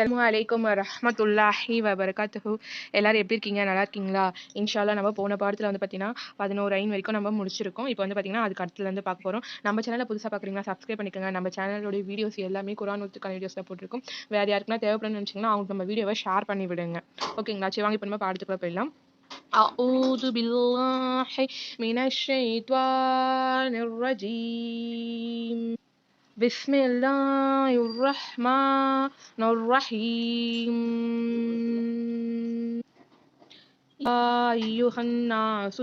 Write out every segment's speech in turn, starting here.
அஸ்ஸலாமு அலைக்கும் வரஹ்மத்துல்லாஹி வபரகாத்துஹு எல்லாரும் எப்படி இருக்கீங்க நல்லா இருக்கீங்களா இன்ஷால்லா நம்ம போன பாடத்தில் வந்து பார்த்தீங்கன்னா பதினோரு ஐன் வரைக்கும் நம்ம முடிச்சிருக்கோம் இப்போ வந்து பார்த்தீங்கன்னா அதுக்கு அடுத்துலேருந்து பார்க்க போகிறோம் நம்ம சேனலை புதுசாக பார்க்குறீங்களா சப்ஸ்கிரைப் பண்ணிக்கோங்க நம்ம சேனலோட வீடியோஸ் எல்லாமே குரான் ஒத்துக்கான வீடியோஸில் போட்டிருக்கோம் வேறு யாருக்குன்னா தேவைப்படுன்னு நினச்சிங்கன்னா அவங்களுக்கு நம்ம வீடியோவை ஷேர் பண்ணி விடுங்க ஓகேங்களா சரி வாங்க இப்போ நம்ம பாடத்துக்குள்ள போயிடலாம் أعوذ بالله من الشيطان الرجيم بسم الله الرحمن الرحيم. يا أيها الناس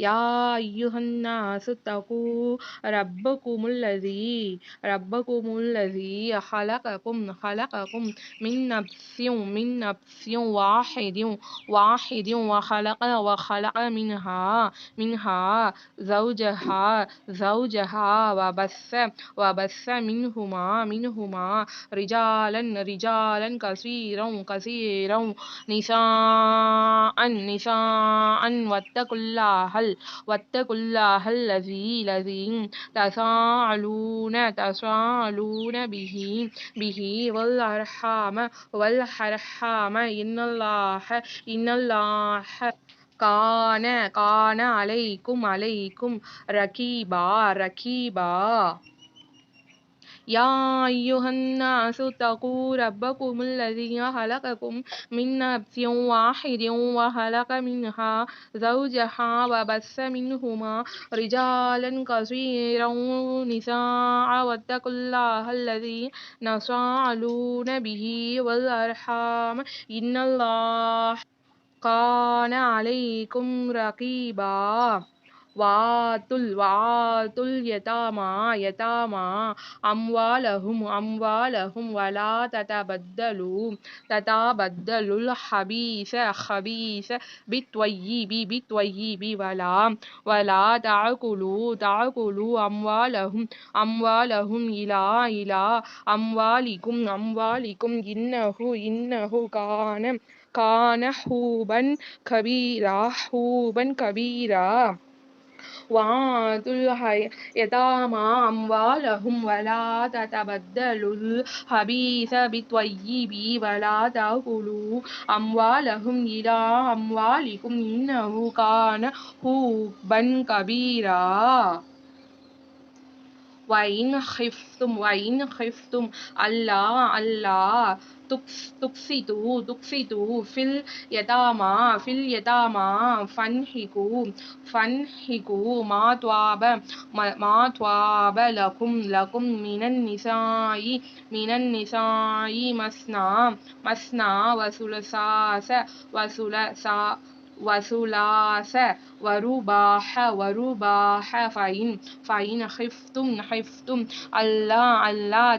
يا أيها الناس اتقوا ربكم الذي ربكم الذي خلقكم خلقكم من نفس من نفس واحد واحد وخلق وخلق منها منها زوجها زوجها وبث وبث منهما منهما رجالا رجالا كثيرا كثيرا نساء نساء واتقوا الله واتقوا الله الذي الذي تساءلون تساءلون به به والأرحام والأرحام. إن الله إن الله كان كان عليكم عليكم ركيبا ركيبا. يا أيها الناس اتقوا ربكم الذي خلقكم من نفس واحد وخلق منها زوجها وبث منهما رجالا كثيرا نساء واتقوا الله الذي تساءلون به والأرحام إن الله كان عليكم رقيبا வாத்துல் வாத்துல் யதாமா யதாமா அம்வாலஹும் அம்வாலஹும் வலா ததபத்தலு ததாபத்தலுல் ஹபீச ஹபீச பித்வய்யிபி பித்வய்யிபி வலா வலா தாக்குலு தாக்குலு அம்வாலஹும் அம்வாலஹும் இலா இலா அம்வாலிக்கும் அம்வாலிக்கும் இன்னஹு இன்னஹு கான கான ஹூபன் கபீரா ஹூபன் கபீரா. وآتوا اليتامى أموالهم ولا تتبدلوا الخبيث بالطيب ولا تأكلوا أموالهم إلى أموالكم إنه كان حوبا كبيرا وإن خفتم وإن خفتم ألا ألا تقسطوا تقسطوا في اليتامى في اليتامى فانحكوا فانحكوا ما طاب ما طاب لكم لكم من النساء من النساء مثنى مثنى وثلاث وثلاث وثلاث ورباح ورباح فإن فإن خفتم خفتم ألا ألا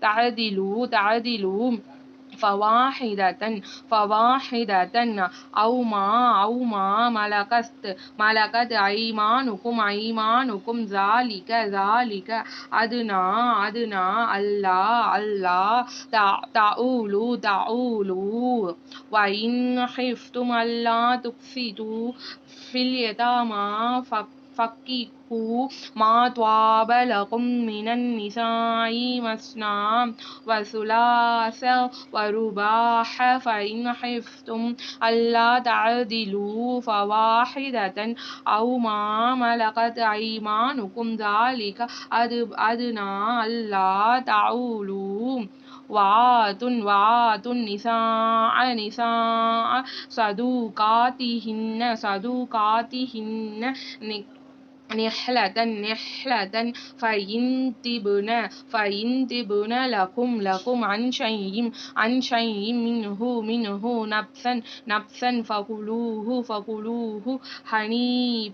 تعدلوا تعدلوا فواحدة فواحدة أو ما أو ما ملكت ملكت أيمانكم أيمانكم ذلك ذلك أدنى أدنى ألا ألا تعولوا تعولوا. وإن خفتم ألا تقسطوا في اليتامى فككوا ما طاب لكم من النساء مثنى وثلاث ورباح فإن خفتم ألا تعدلوا فواحدة أو ما ملكت أيمانكم ذلك أدنى ألا تعولوا. وآتوا وآتوا النساء نساء صدوقاتهن صدوقاتهن نحلة نحلة فإن تبنا لكم لكم عن شيء عن شيء منه منه نبثا نبثا فكلوه فكلوه حنيب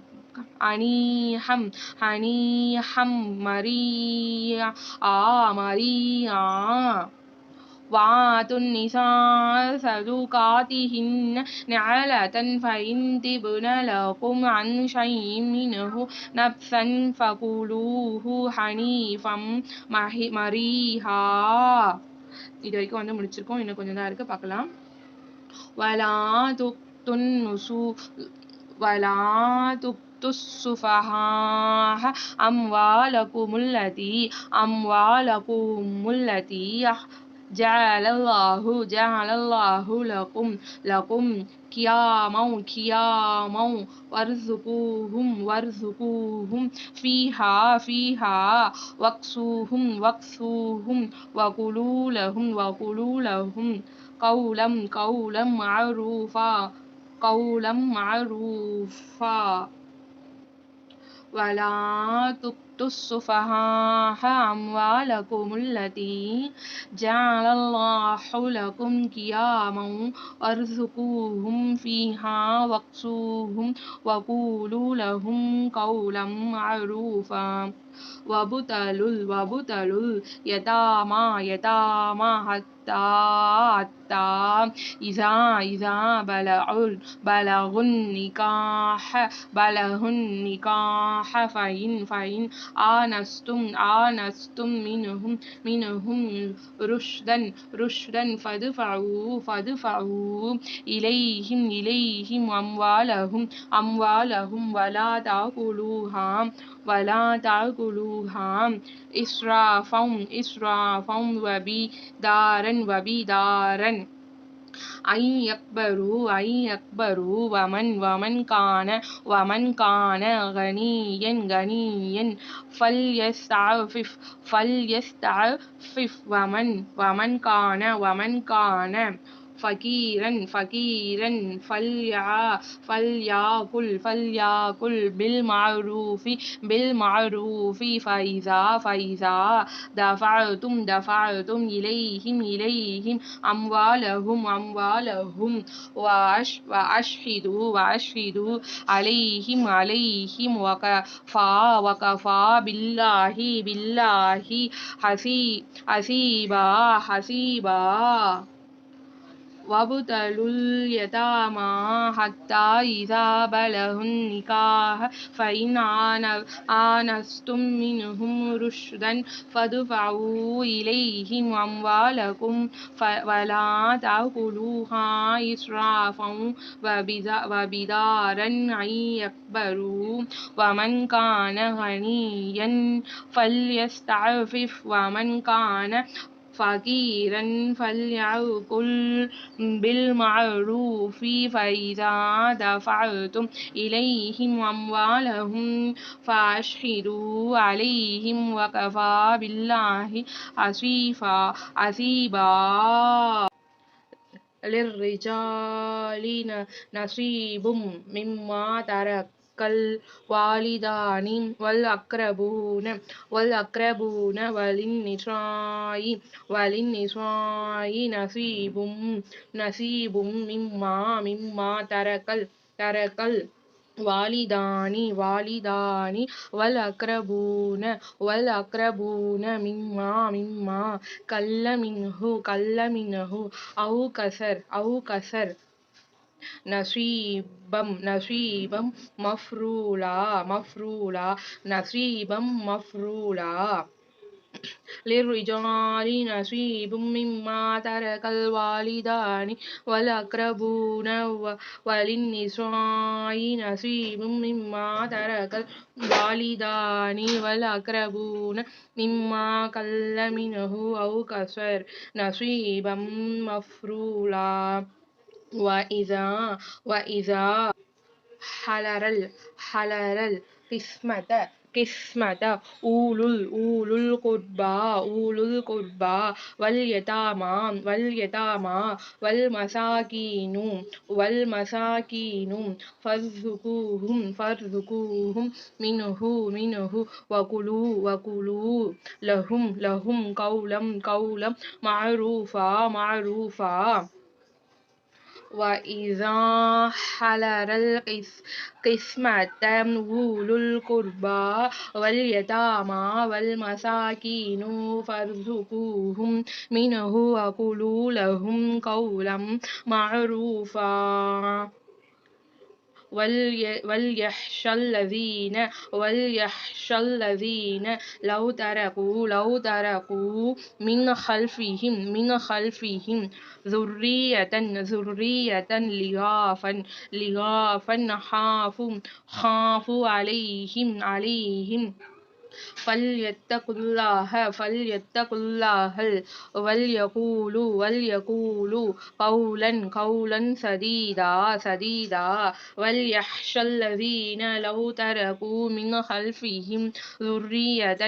حنيحم حنيحم مريع آ مريع آه، وآتوا النساء صدقاتهن نعلة فإن تبن لكم عن شيء منه نفسا فكلوه حنيفا مريحا இது வரைக்கும் வந்து முடிச்சிருக்கோம் இன்னும் கொஞ்சம் தான் இருக்கு பார்க்கலாம் ولا تؤتوا النسو ولا تؤتوا السفهاء أموالكم التي أموالكم التي جعل الله جعل الله لكم لكم قياما قياما وارزقوهم وارزقوهم فيها فيها واكسوهم واكسوهم وقولوا لهم وقولوا لهم قولا قولا معروفا قولا معروفا. ولا تؤتوا السفهاء أموالكم التي جعل الله لكم قياما وارزقوهم فيها واكسوهم وقولوا لهم قولا معروفا وابتلوا وابتلوا اليتامى يتامى حتى حتى إذا إذا بلغوا بلغوا النكاح بلغوا النكاح فإن فإن آنستم آنستم منهم منهم رشدا رشدا فادفعوا فادفعوا إليهم إليهم أموالهم أموالهم ولا تأكلوها ولا تأكلوها إسرافا إسرافا وبدارا وبدارا ஐ அக்பரு ஐ அக்பரு வமன் வமன் கான வமன் கான கனியன் கனியன் ஃபல் எஸ் ஃபிஃப் ஃபல் எஸ் ஃபிஃப் வமன் வமன் கான வமன் கான ஃபகீரன் ஃபகீரன் ஃபல்யா ஃபல்யாகுல் ஃபல்யாகுல் பில் மாரூஃபி பில் மாரூஃபி ஃபைசா ஃபைசா தஃபாத்தும் தஃபாத்தும் இலைஹிம் இலைஹிம் அம்வாலஹும் அம்வாலஹும் வாஷ் வாஷ்ஹிது வாஷ்ஹிது அலைஹிம் அலைஹிம் வகஃபா வகஃபா பில்லாஹி பில்லாஹி ஹசீ ஹசீபா ஹசீபா. وابتلوا اليتامى حتى إذا بلغوا النكاح فإن آنستم منهم رشدا فادفعوا إليهم أموالكم ولا تأكلوها إسرافا وبدارا أن يكبروا ومن كان غنيا فليستعفف ومن كان فقيرا فليأكل بالمعروف فإذا دفعتم إليهم أموالهم فأشهدوا عليهم وكفى بالله حسيبا حسيبا للرجال نصيب مما ترك. கல் வாலிதானி வல் அக்ரபூன வல் அக்ரபூன வலின் நிசாயி வலின் நிசாயி நசீபும் நசீபும் மிம்மா மிம்மா தரக்கல் தரக்கல் வாலிதானி வாலிதானி வல் அக்ரபூன வல் அக்ரபூன மிம்மா மிம்மா கல்ல மின்ஹு கல்ல மின்ஹு அவு கசர் அவு கசர் நசீபம் நசீபம் மஃப்ரூலா மஃப்ரூலா நசீபம் மஃப்ரூலா للرجال نصيب مما ترك الوالدان والأقربون وللنساء نصيب مما ترك الوالدان والأقربون مما قل منه أو كسر نصيبا مفرولا وإذا وإذا حلر حلر القسمة قسمة أولو أولو القربى أولو القربى واليتامى واليتامى والمساكين والمساكين فارزقوهم فارزقوهم منه منه وكلوا وكلوا لهم لهم قولا قولا معروفا معروفا وإذا حلر القسمة أولو القربى واليتامى والمساكين فارزقوهم منه وقولوا لهم قولا معروفا وليخشى الذين وليخشى الذين لو تركوا لو تركوا من خلفهم من خلفهم ذرية ذرية لغافا لغافا خافوا خافوا عليهم عليهم فليتقوا الله فليتقوا الله وليقولوا وليقولوا قولا قولا سديدا سديدا وليخشى الذين لو تركوا من خلفهم ذرية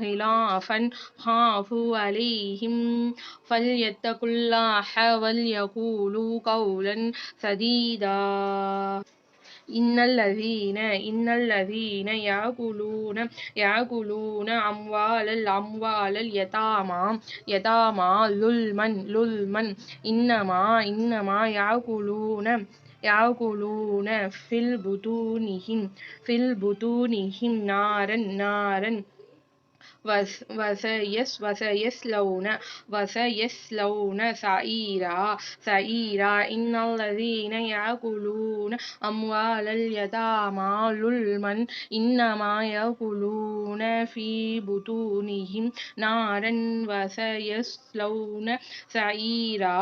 غلافا خافوا عليهم فليتقوا الله وليقولوا قولا سديدا இன்னல் அதீன இன்னல் அதீன யாகுலூன யாகுலூன அம்வாலல் அம்வாலல் யதாமா யதாமா லுல்மன் லுல்மன் இன்னமா இன்னமா யாகுலூன யாகுலூன ஃபில் புதூனிஹிம் ஃபில் புதூனிஹிம் நாரன் நாரன் வஸ் வச எஸ் வச எஸ் லௌன வச எஸ் லௌன சஈரா சஈரா இன்னல்லதீன யகுலூன அம்வாலல் யதாமாலுல் மன் இன்னமா யகுலூன ஃபீ புதூனிஹிம் நாரன் வச எஸ் லௌன சஈரா.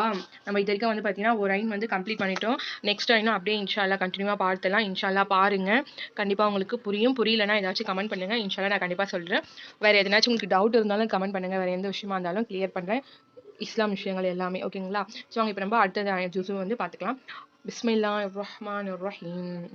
நம்ம இது வரைக்கும் வந்து பார்த்தீங்கன்னா ஒரு ஐன் வந்து கம்ப்ளீட் பண்ணிட்டோம். நெக்ஸ்ட் ஐனும் அப்படியே இன்ஷால்லா கண்டினியூவாக பார்த்துலாம் இன்ஷால்லா பாருங்கள் கண்டிப்பாக உங்களுக்கு புரியும். புரியலன்னா ஏதாச்சும் கமெண்ட் பண்ணுங்கள் இன்ஷால்லா நான் கண்டிப்பாக சொல்கிறேன் வேறு எதுனா எதனாச்சும் உங்களுக்கு டவுட் இருந்தாலும் கமெண்ட் பண்ணுங்க வேறு எந்த விஷயமா இருந்தாலும் கிளியர் பண்ணுறேன் இஸ்லாம் விஷயங்கள் எல்லாமே ஓகேங்களா ஸோ அவங்க இப்போ நம்ம அடுத்தது ஜூஸு வந்து பார்த்துக்கலாம் பிஸ்மில்லா ரஹ்மான் ரஹீம்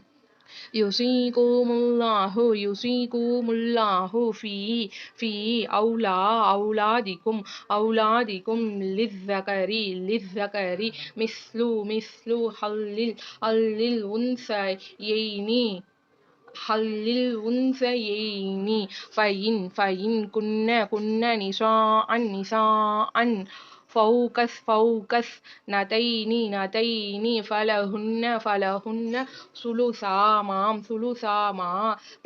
يوصيكم الله يوصيكم الله في في أولى أولادكم أولادكم للذكر للذكر مثل مثل حل ஹல்லில் உன்சையைனி ஃபைன் ஃபைன் குன்ன குன்ன நிஷா அன் நிஷா அன் ஃபௌகஸ் ஃபௌகஸ் நதைனி நதைனி ஃபலஹுன்ன ஃபலஹுன்ன சுலுசாமாம் சுலுசாமா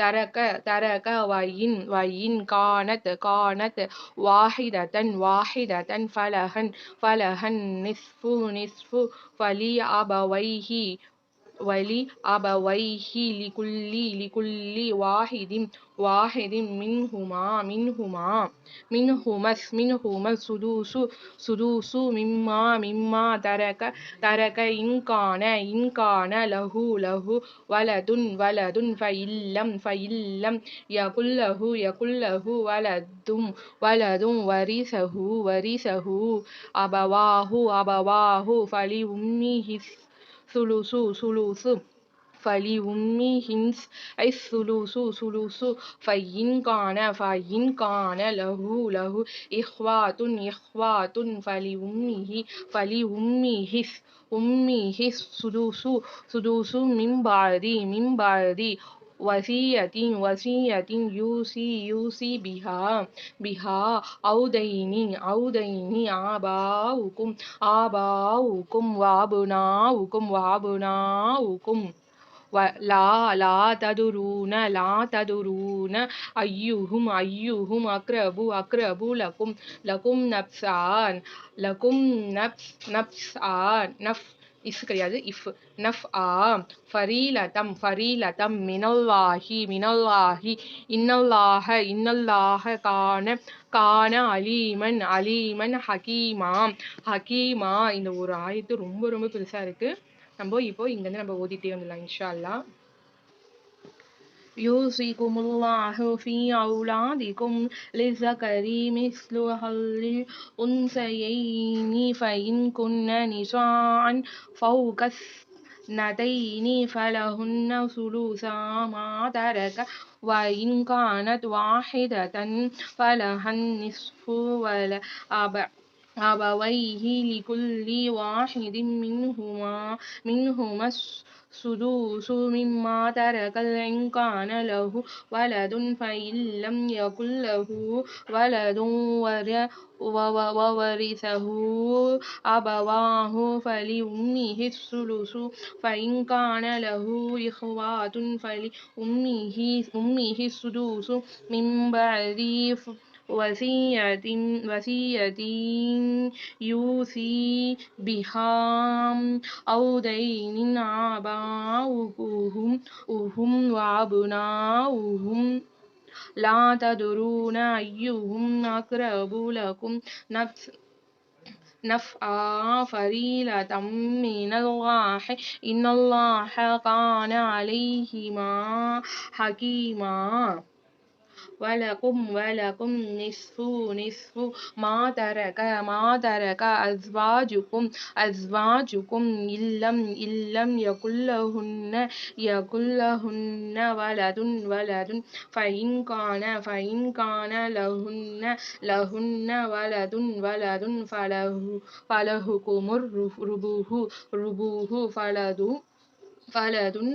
தரக தரக வயின் வயின் காணத் காணத். வாஹிததன் வாஹிததன் ஃபலஹன் ஃபலஹன் நிஸ்ஃபு நிஸ்ஃபு. ஃபலி அபவைஹி. فلأبويه ولأبويه لكل لكل واحد واحد منهما منهما منهما منهما السدوس سدوس مما مما ترك ترك إن كان إن كان له له ولد ولد فإن لم فإن لم يكن له يكن له ولد ولد ورثه ورثه أبواه أبواه فلأمه சுலுசு சுலுசு. ஃபலி உம்மி ஹின்ஸ். ஐ சுலுசு சுலுசு. ஃபையின் கான ஃபையின் கான லஹு லஹு. இஹ்வாத்துன் இஹ்வாத்துன். ஃபலி உம்மிஹி ஃபலி உம்மி ஹிஸ் உம்மி ஹிஸ் சுலுசு சுலுசு. மிம்பாதி மிம்பாதி. வசியத்தின் வசியத்தின் யூசி யூசி பிஹா பிஹா ஔதைனி ஔதைனி ஆபாவுக்கும் ஆபாவுக்கும் வாபுனாவுக்கும் வாபுனாவுக்கும் லா லா ததுரூன லா ததுரூன ஐயுகும் ஐயுகும் அக்ரபு அக்ரபு லகும் லகும் நப்சான் லகும் நப்ஸ் நப்ஸ் ஆன் நஃப் இஸ் கிடையாது. இஃப் நஃப் ஆ ஃபரீலதம் ஃபரீலதம் மினல்லாஹி மினல்லாஹி இன்னல்லாஹ இன்னல்லாஹ கான கான அலீமன் அலீமன் ஹகீமா ஹகீமா இந்த ஒரு ஆயத்து ரொம்ப ரொம்ப பெருசாக இருக்கு. நம்ம இப்போ இங்கேருந்து நம்ம ஓதிட்டே வந்துடலாம் இன்ஷா அல்லா يوصيكم الله في أولادكم للذكر مثل حظ الأنثيين فإن كن نساء فوق اثنتين فلهن ثلثا ما ترك وإن كانت واحدة فلها النصف ولا أب أبويه لكل واحد منهما منهما السدوس مما ترك إن كان له ولد فإن لم يكن له ولد ور- و- وورثه أبواه فلأمه الثلث فإن كان له إخوة فلأمه أمه السدس من بعد ف- وصية يوصي بها أو دين آباؤهم أهم وأبناؤهم. لا تدرون أيهم أقرب لكم. نفس نفعا فريلة من الله إن الله كان عليهما حكيما. வலக்கும் வலக்கும் நிஸ்ஃபு நிஸ்ஃபு மா தரக மா தரக அஸ்வாஜுக்கும் அஸ்வாஜுக்கும் இல்லம் இல்லம் யகுல்லஹுன்ன யகுல்லஹுன்ன வலதுன் வலதுன் ஃபைன் கான ஃபைன் கான லஹுன்ன லஹுன்ன வலதுன் வலதுன் ஃபலஹு ஃபலஹுகுமுர் ருபுஹு ருபுஹு ஃபலது ஃபலதுன்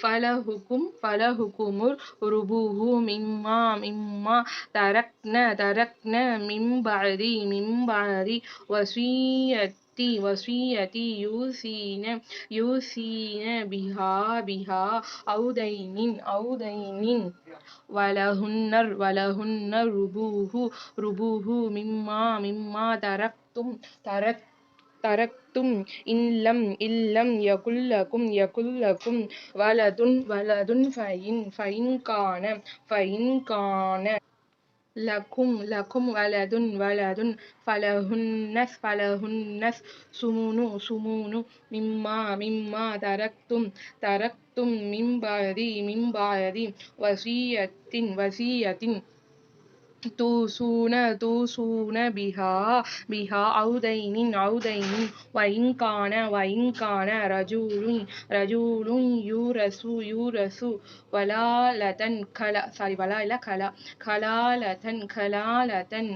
ஃபலஹுக்கும் ஃபலஹுக்குமுர் ருபுஹு மிம்மா மிம்மா தரக்ன தரக்ன மிம்பஅதி மிம்பஅதி வஸியத்தி வஸியத்தி யூசீன யூசீன பிஹா பிஹா ஔதைனின் ஔதைனின் வலஹுன்னர் வலஹுன்னர் ருபுஹு ருபுஹு மிம்மா மிம்மா தரக்தும் தரக் தரக்தும் இல்லம் இல்லம் யகுல்லகும் யகுல்லகும். வலதுன் வலதுன் ஃபைன் ஃபைன் கான ஃபைன் கான வலதுன் வலதுன். ஃபலஹுன்னஸ் ஃபலஹுன்னஸ் சுமுனு சுமுனு. மிம்மா மிம்மா தரக்தும் தரக்தும் மிம்பாதி மிம்பாதி. வசியத்தின் வசியத்தின். தூசூன தூசூன பிஹா பிஹா ஔதைனின் ஔதைனின் வைங்கான வைங்கான வஇன் கான ரஜுலுன் யூரசு யூரசு வலாலதன் கலா சாரி வலா இல்லை கலா கலாலதன் கலாலதன்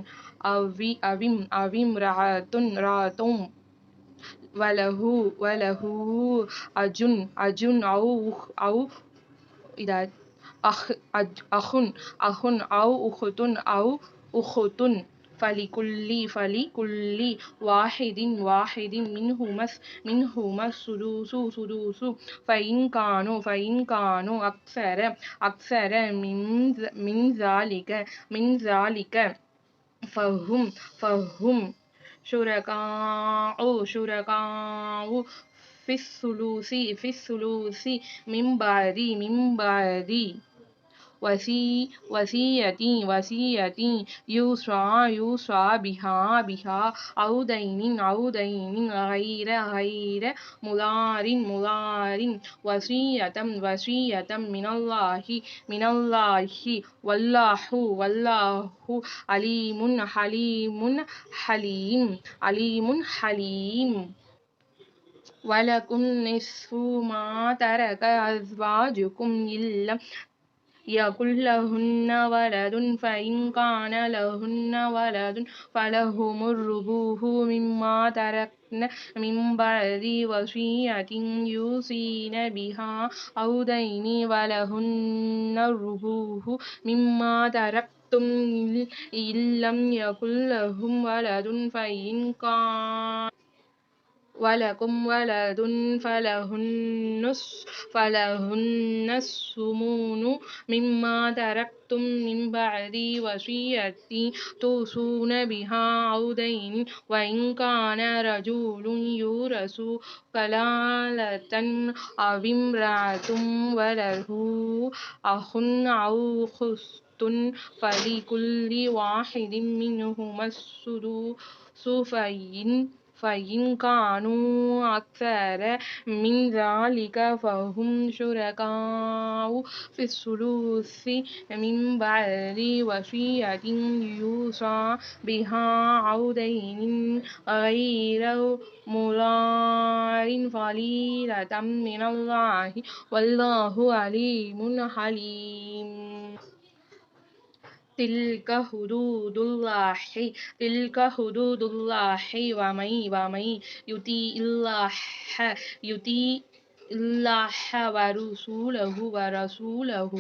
அவி அவிம் அவிம் ராத்துன் ராத்தும் வலஹு வலஹு அஜுன் அஜுன் ஔ ஔ இதா அஹ் அஜ் அஹுன் அஹுன் ஔ உஹுதுன் ஔ உஹுதுன் ஃபலிகுல்லி ஃபலிகுல்லி வாஹிதின் வாஹிதின் மின்ஹுமஸ் மின்ஹுமஸ் சுதூசு சுதூசு ஃபைன் கானு ஃபைன் கானு அக்ஸர அக்ஸர மின் மின் ஸாலிக மின் ஸாலிக ஃபஹும் ஃபஹும் شركاء شركاء في الثلث في الثلث من بعد من بعد وسي وصية وصية يوصى يوصى بها بها أو دين أو دين غير غير مضار مضار وصية وصية من الله من الله والله والله عليم حليم حليم عليم حليم. ولكم نصف ما ترك أزواجكم إن لم يكن لهن ولد فإن كان لهن ولد فلهم الربع مما تركن من بعد وصية يوصين بها أو دين ولهن الربع مما تركتم إن لم يكن لهم ولد فإن كان ولكم ولد فلهن فلهن الثمن مما تركتم من بعد وصية توصون بها أو دين وإن كان رجل يورث كلالة أو امرأة وله أخ أو أخت فلكل واحد منهما السدس فإن فإن كانوا أكثر من ذلك فهم شركاء في الثلث من بعد وصية يوصى بها أو دين غير مضار فريضة من الله والله عليم حليم تلك حدود الله تلك حدود الله ومن ومن يطيع الله يطيع الله ورسوله ورسوله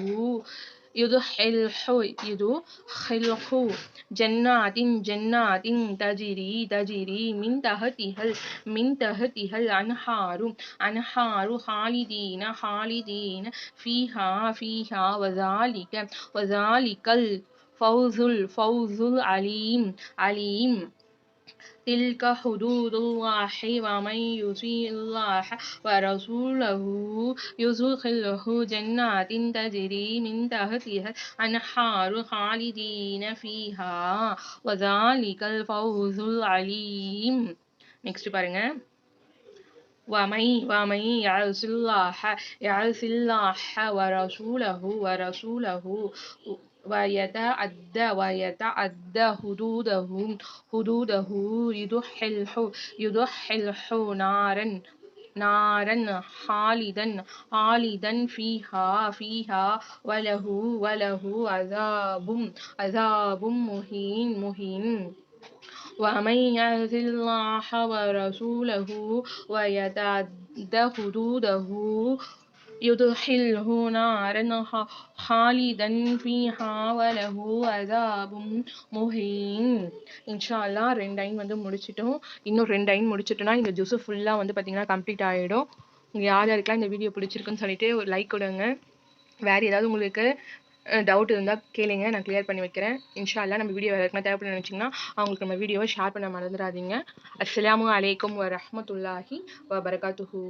يدخله يدخله جنات جنات تجري تجري من تحتها من تحتها الأنهار أنهار خالدين خالدين فيها فيها وذلك وذلك الفوز الفوز العليم عليم تلك حدود الله ومن يطيع الله ورسوله يدخله جنات تجري من تحتها الأنهار خالدين فيها وذلك الفوز العليم நெக்ஸ்ட் பாருங்க ومن ومن يعص الله يعص الله ورسوله ورسوله ويتعد ويتعد حدوده حدوده يدخله يدخله نارا نارا خالدا خالدا فيها فيها وله وله عذاب عذاب مهين مهين. ومن يعص الله ورسوله ويتعد حدوده يدخله نارا خالدا فيها وله عذاب مهين இன்ஷா அல்லாஹ் ரெண்டு ஐன் வந்து முடிச்சிட்டோம் இன்னும் ரெண்டு ஐன் முடிச்சிட்டோம்னா இந்த ஜூஸ் ஃபுல்லாக வந்து பார்த்தீங்கன்னா கம்ப்ளீட் ஆகிடும் உங்கள் யார் யாருக்கெல்லாம் இந்த வீடியோ பிடிச்சிருக்குன்னு சொல்லிட்டு ஒரு லைக் கொடுங்க வேறு ஏதாவது உங்களுக்கு டவுட் இருந்தால் கேளுங்க நான் கிளியர் பண்ணி வைக்கிறேன் இன்ஷா அல்லாஹ் நம்ம வீடியோ யாருக்குன்னா தேவைப்பட நினச்சிங்கன்னா அவங்களுக்கு நம்ம வீடியோவை ஷேர் பண்ண மறந்துடாதீங்க அஸ்ஸலாமு அலைக்கும் வரஹ்மத்துல்லாஹி வபரகாத்துஹு